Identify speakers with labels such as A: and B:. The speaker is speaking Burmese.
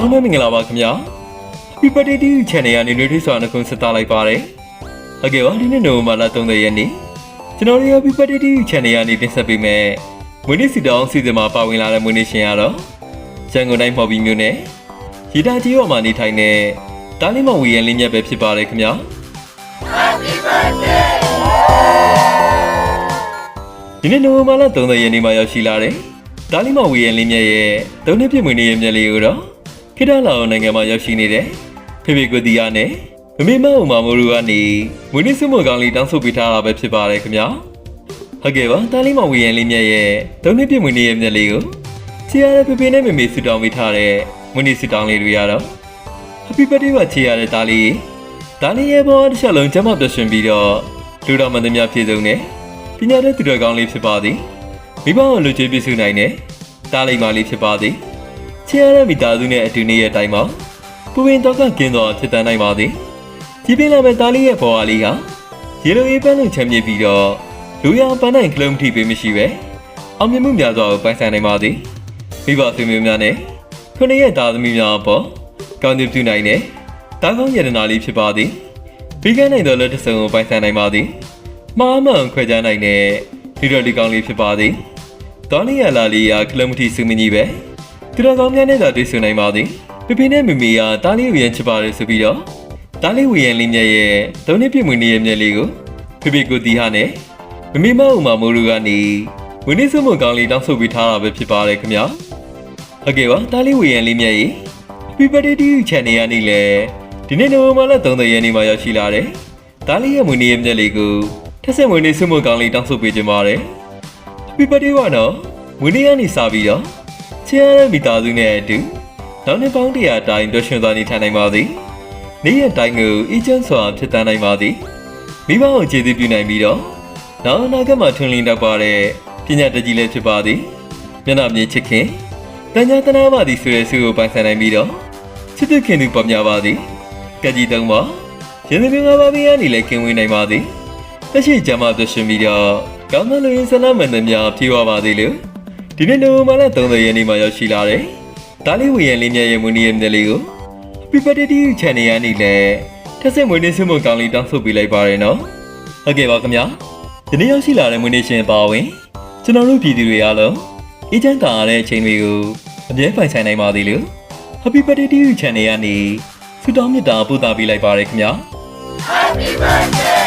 A: အားလုံးပဲမင်္ဂလာပါခင်ဗျာ Happy Birthday to you channel ကနေလွေထွေးစွာနှုတ်ဆက်သလိုက်ပါတယ်ဟုတ်ကဲ့ပါဒီနေ့နိုဝင်ဘာလ30ရက်နေ့ကျွန်တော်တို့ Happy Birthday to you channel ကနေတင်ဆက်ပေးမယ်မွေးနေ့စီတောင်းစီစဉ်မှာပါဝင်လာတဲ့မွေးနေ့ရှင်ကတော့ရန်ကုန်တိုင်းမော်ဘီမြို့နယ်ရီတာကြီးရောမှာနေထိုင်တဲ့တားလီမောင်ဝီရန်လင်းမြတ်ပဲဖြစ်ပါတယ်ခင်ဗျာဒီနေ့နိုဝင်ဘာလ30ရက်နေ့မှာရောက်ရှိလာတဲ့ဒါလီမောင်ဝီရန်လင်းမြတ်ရဲ့သုံးနှစ်ပြည့်မွေးနေ့ရဲ့မြတ်လေးကိုတော့ ခိတလာအောင်နိုင်ငံမှာရောက်ရှိနေတဲ့ဖေဖေကိုတီယာနဲ့မမေမအောင်မမိုးတို့ကနေမွေးနေ့စုမကောင်းလေးတောင်းဆိုပေးထားတာပဲဖြစ်ပါတယ်ခင်ဗျာဟုတ်ကဲ့ပါဒါလီမောင်ဝီရန်လင်းမြတ်ရဲ့သုံးနှစ်ပြည့်မွေးနေ့ရဲ့မြတ်လေးကိုချီရတဲ့ဖေဖေနဲ့မေမေဆူတောင်းပေးထားတဲ့မွေးနေ့ဆူတောင်းလေးတွေရတော့ Happy birthday ပါချီရတဲ့ဒါလီဒါလီရဲ့ဘောတစ်ချက်လုံးကျမပြည့်ရှင်ပြီးတော့လူတော်မင်းသမီးပြည်စုံနေပညာတဲ့သူတော်ကောင်းလေးဖြစ်ပါသည်မိဘကိုလူချင်းပြည့်စုံနိုင်တဲ့တားလိမ္မာလေးဖြစ်ပါသည် ချစ်ရတဲ့မိသားစုနဲ့အတူနေရဲ့အတိုင်းမှာပူပင်တော့ကကင်းတော်ဖြစ်တန်နိုင်ပါသည်ဒီပင်လာမဲ့တားလေးရဲ့ဘဝလေးဟာရေလိုအေးပန်းလုံးချမ်းမြေပြီးတော့လူရပန်းနိုင်ကလုံးထိပေးမရှိပဲအောင်မြင်မှုများစွာကိုပိုင်ဆိုင်နိုင်ပါသည်မိဘဆွေမျိုးများနဲ့ခုနှစ်ရဲ့သားသမီးများအပေါ်ကောင်းကျိုးပြုနိုင်တဲ့တာကောင်းယတနာလေးဖြစ်ပါသည်ပြီးကနိုင်တော်လက်တစ်စုံကိုပိုင်ဆိုင်နိုင်ပါသည်မှားမှန်ခွဲခြားနိုင်တဲ့ဒီတော်ဒီကောင်းလေးဖြစ်ပါသည်။တောင်းလီယာလာလီယာကလမတီစုမကြီးပဲ။ ဒီတော်ကောင်းများနဲ့သာတွေ့ဆုံနိုင်ပါသည်။ပြပြနဲ့မမီယာတားလေးဝီယန်ချစ်ပါတယ်ဆိုပြီးတော့တားလေးဝီယန်လေးမြတ်ရဲ့သုံးနှစ်ပြည့်မွေးနေ့ရဲ့မြတ်လေးကိုပြပြကိုတီဟာနဲ့မမီမအုံမမိုးလူကနေဝင်းနေစုမကောင်းလေးတောင်းဆိုပေးထားတာပဲဖြစ်ပါတယ်ခင်ဗျာ။ဟုတ်ကဲ့ပါတားလေးဝီယန်လေးမြတ်ရဲ့ Happy Birthday to you channel ရနေလေဒီနေ့နိုဝင်ဘာလ30ရက်နေ့မှာရောက်ရှိလာတယ်။တားလေးရဲ့မွေးနေ့ရဲ့မြတ်လေးကိုထက်ဆက်မွေးနေ့ဆုမကောင်းလေးတောင်းဆိုပေးကြပါတယ်။ Happy birthday ပါနော်။မွေးနေ့ကနေစပြီးတော့ ချစ်ရတဲ့မိသားစုနဲ့အတူနောက်နှစ်ပေါင်းတရာတိုင်းတွေ့ရှင်သွားနေထိုင်နိုင်ပါသည်။နေ့ရက်တိုင်းကိုအီချမ်းစွာဖြစ်တန်းနိုင်ပါသည်။မိဘကိုကျေးဇူးပြုနိုင်ပြီးတော့နောက်အနာဂတ်မှာထွန်းလင်းတတ်ပါတဲ့ပညာတတ်ကြီးလည်းဖြစ်ပါသည်။မျက်နှာမြင်ချစ်ခင်တန်ညာတနာပါသည်ဆိုတဲ့ဆုကိုပိုင်ဆိုင်နိုင်ပြီးတော့ချစ်သူခင်သူပေါ်များပါသည်။ကကြီးတုံးပါရင်သမီးငါးပါးမီးကနေလည်းကင်းဝေးနိုင်ပါသည်။တက်ရှိကြမှာပြရှင်ပြီးတော့ကောင်းမလူရင်းဆလာမန်တများပြေဝပါသေးလို့ ဒီနေ့နိုဝင်ဘာလ30ရက်နေ့မှာရောက်ရှိလာတယ်။ဒါလေးဝေရန်လေးမြတ်ရဲ့မွေးနေ့ရဲ့မြတ်လေးကို Happy Birthday to you channel ရနေလဲထက်စစ်မွေးနေ့ဆုမကောင်းလေးတောင်းဆိုပေးလိုက်ပါရနော်။ဟုတ်ကဲ့ပါခင်ဗျာ။ဒီနေ့ရောက်ရှိလာတဲ့မွေးနေ့ရှင်ပါဝင်ကျွန်တော်တို့ပြည်သူတွေအားလုံးအေးချမ်းသာရတဲ့အချိန်တွေကိုအမြဲပိုင်ဆိုင်နိုင်ပါသေးလို့ Happy Birthday to you channel ရနေဆုတောင်းမေတ္တာပို့သပေးလိုက်ပါရခင်ဗျာ။
B: Happy birthday